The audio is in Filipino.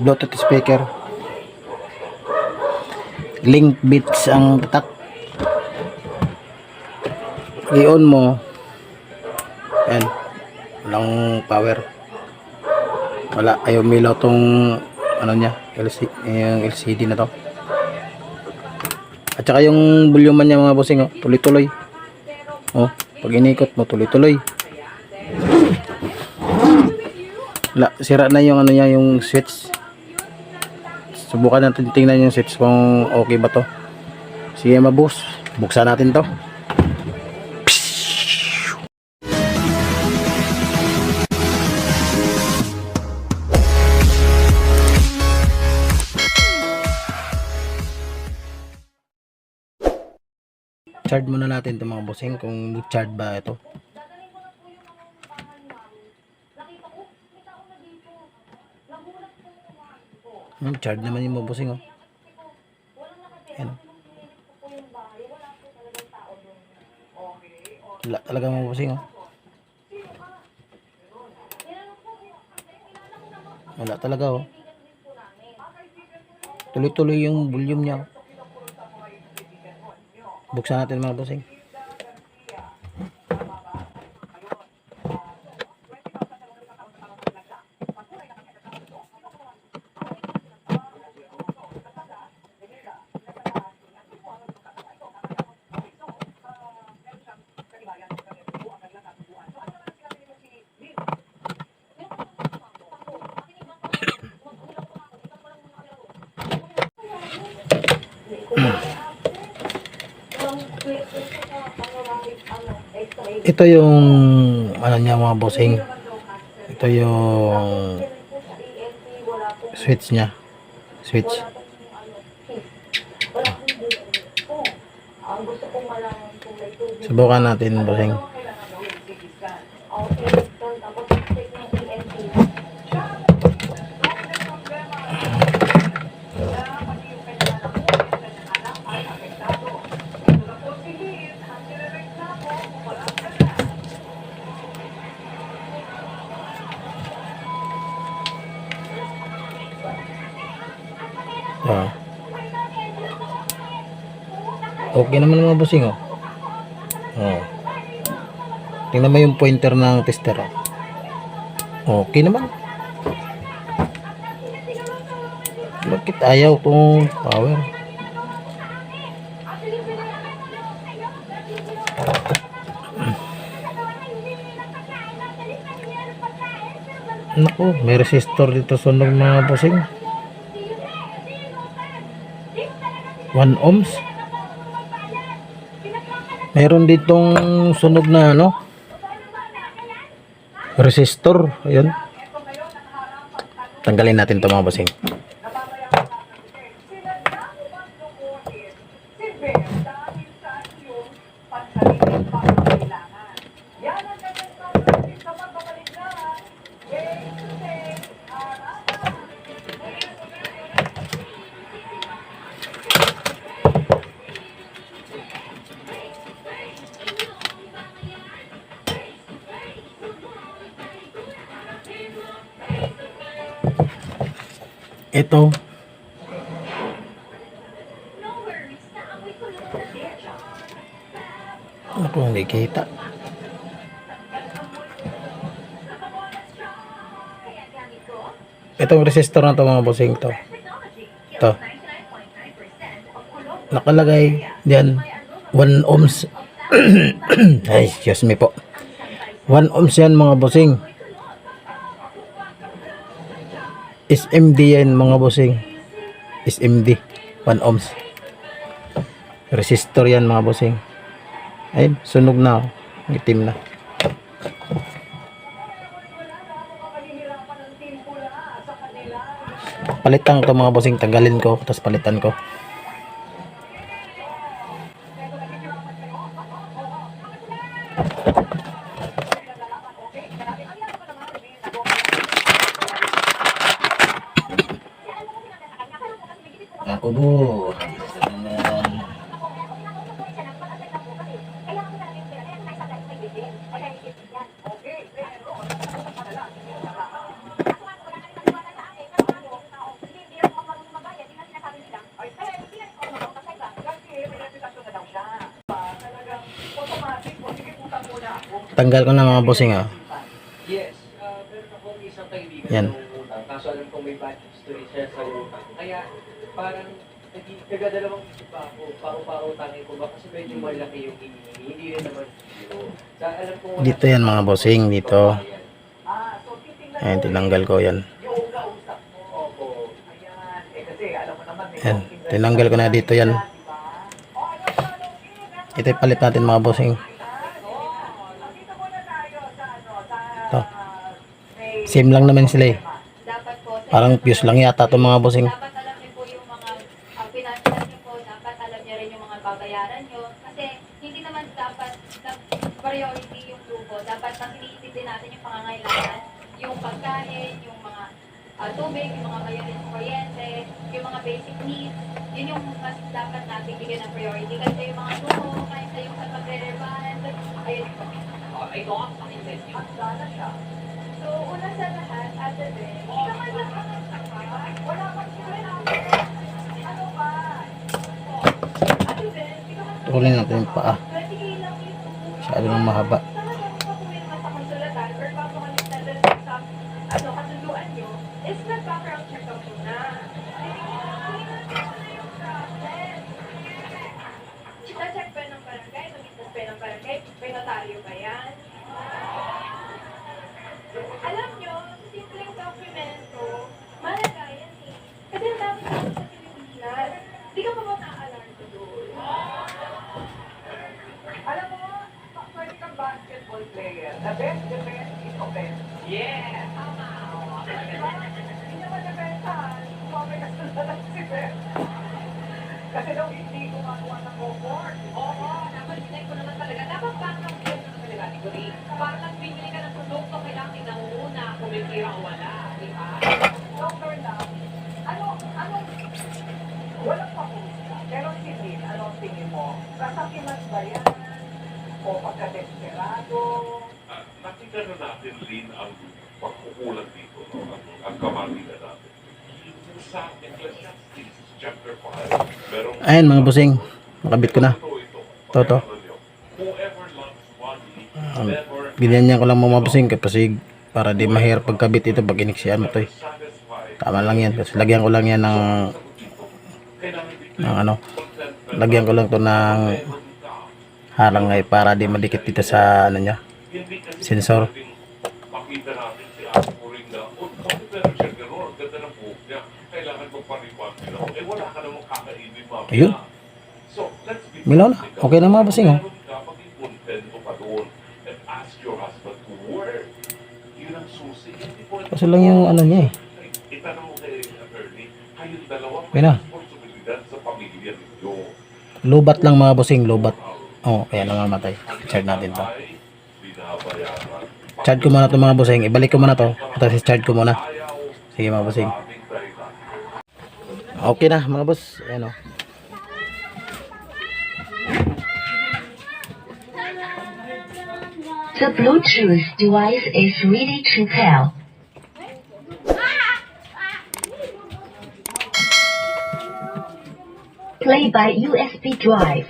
Bluetooth speaker. Link bits ang tatak. I-on mo. Yan. Walang power. Wala. Ayaw milaw tong ano niya. Yung LCD na to. At saka yung volume niya mga bossing. Oh, tuloy-tuloy. Oh, pag inikot mo tuloy-tuloy. Wala, sira na yung ano niya, yung switch. Subukan natin tingnan yung switch kung okay ba to. Sige mabus. Buksan natin to. Charge muna natin itong mga bossing kung charge ba ito. Hmm, charge naman yung mga bossing oh. Ayan. Wala talaga mga bossing oh. Wala talaga oh. Tuloy-tuloy yung volume niya. oh. Buksan natin mga bossing. Ito yung ano niya mga bossing. Ito yung switch niya. Switch. Subukan natin bossing. Ah. Okay naman mga bossing oh. Oh. Tingnan mo yung pointer ng tester oh. Okay naman. Bakit ayaw tong power? Naku, may resistor dito sunog mga bossing. 1 ohms. Meron ditong sunog na ano? Resistor, ayun. Tanggalin natin 'to mga bossing. Ito. Ako hindi kita. Itong resistor na to mga bossing to. To. Nakalagay diyan 1 ohms. Ay, excuse me po. 1 ohms yan mga bossing. SMD yan mga bossing. SMD. 1 ohms. Resistor yan mga bossing. Ayun, sunog na. oh. Itim na. Palitan ko mga bossing. Tanggalin ko. Tapos palitan ko. kubo. Tanggal ko na mga bossing ah. Yes. Yan. Parang nagi, nagadalawang isip pa ako. Pao-pautangin ko ba? Kasi medyo malaki yung hinihingi. Hindi rin naman dito. Sa, alam wala Dito yan mga bossing, dito. Ayan. Ah, Ayan, tinanggal ko yan. Ayan. Eh tinanggal ko na dito yan. diba? O, ano pa, Loki? Ito yung palit natin mga bossing. Ano, sa Ito. Same lang naman sila eh. Parang fuse lang yata itong mga bossing. dapat alam niyo po yung mga ang financial niyo po dapat alam niyo rin yung mga babayaran niyo kasi hindi naman dapat na priority yung lubo dapat mas iniisip din natin yung pangangailangan yung pagkain yung mga ah, tubig yung mga bayarin ng kuryente yung mga basic needs. Yun yung mas dapat natin bigyan ng priority. Kasi yung mga lubo kahit sa yung sa pagre-revand ayun po. Ito ang pakinggan niyo. Sana siya. So, una sa lahat, Ate Ben, hindi ka man lang ang Wala pang Ano Tulin natin yung paa. Na dun sa ano, kasunduan nyo, is nag-background check muna. Check pa ng barangay, mag-itas pa ng barangay, may notaryo ba yan? Alam nyo, simpleng dokumento, malaga yan eh. Kasi ang dami sa sa Pilipinas. Di ka pa ba na-alarm doon? Alam mo, pwede kang basketball player. The best defense is offense. Yeah! Tama. Hindi naman defensahan. Kumami ka sa lang si Ben. Kasi daw hindi gumagawa ng homework. Oo, dapat sinay ko naman talaga. Dapat backup yun naman talaga, ni Kuri. Parang bibili ka ng produkto, kailangan tingnan mo muna kung may tira o wala. Di ba? Doctor lang, ano, ano, walang pakusa. Pero si Lynn, ano ang tingin mo? Kasakiman ba yan? O pagka-desperado? Ah, nakita na natin rin ang pagkukulang dito, no? ang, ang kamalian natin. Sa Ecclesiastes chapter 5, merong Ayan mga bossing. Nakabit ko na. Ito, ito. Um, Ganyan ko lang mga bossing kasi para di mahirap pagkabit ito pag iniksiyan mo to eh. Tama lang yan. Kasi lagyan ko lang yan ng, ng ano. Lagyan ko lang to ng harang ay para di madikit dito sa ano niya. Sensor. Ayun. Milaw na. Okay na mga bossing, oh. Meron ka, maging kontento ka doon. And ask your husband to work. Yun ang susi. Hindi po Kasi lang yung ano niya eh. Okay na. Lubat lang mga bossing. Lubat. Oh, kaya namamatay. Charge natin to. Charge ko muna to mga bossing. Ibalik ko muna to. Tapos charge ko muna. Sige mga bossing. Okay na mga boss. Ayan o. The Bluetooth device is ready to pair. Play by USB drive.